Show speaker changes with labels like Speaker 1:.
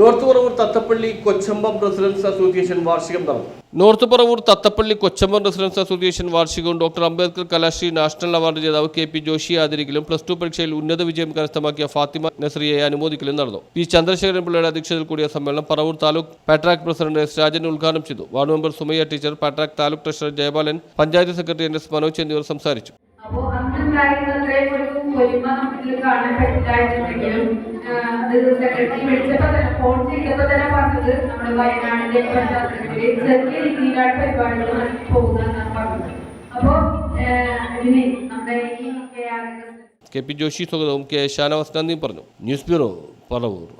Speaker 1: north Paravur Thathappally Kochambam residence association വാർഷികം നടന്നു. North Paravur Thathappally Kochambam residence association വാർഷികവും doctor Ambedkar Kalashree national award ജേതാവ് K P Joshi ആദരിക്കലും plus two പരീക്ഷയിൽ ഉന്നത വിജയം കരസ്ഥമാക്കിയ ഫാത്തിമ നസ്രിയെ അനുമോദിക്കലും നടന്നു. പി ചന്ദ്രശേഖരൻ പിള്ളയുടെ അധ്യക്ഷതയിൽ കൂടിയ സമ്മേളനം പറവൂർ താലൂക്ക് പാട്രാക് പ്രസിഡന്റ് എസ് രാജൻ ഉദ്ഘാടനം ചെയ്തു. Ward member Sumayya teacher പാട്രാക് taluk treasurer Jayabalan panchayat secretary N S Manoj എന്നിവർ സംസാരിച്ചു.
Speaker 2: അപ്പോൾ അത്രയും ഒരു കാണാൻ പറ്റില്ലായിരുന്നെങ്കിലും ആഹ് അത് സെക്രട്ടറി വിളിച്ചപ്പോ തന്നെ ഫോൺ ചെയ്തപ്പോ തന്നെ പറഞ്ഞത് നമ്മുടെ വയനാടിന്റെ പശ്ചാത്തലത്തിൽ ചെറിയ രീതിയിലാണ് പരിപാടികൾ പോകുന്നതെന്നാണ് പറഞ്ഞത്. അപ്പോ ആഹ് ഇതിന് നമ്മുടെ
Speaker 1: കെ പി ജോഷി സ്വാഗതവും കെ ഷാനവാസ് നന്ദിയും പറഞ്ഞു. News bureau Paravur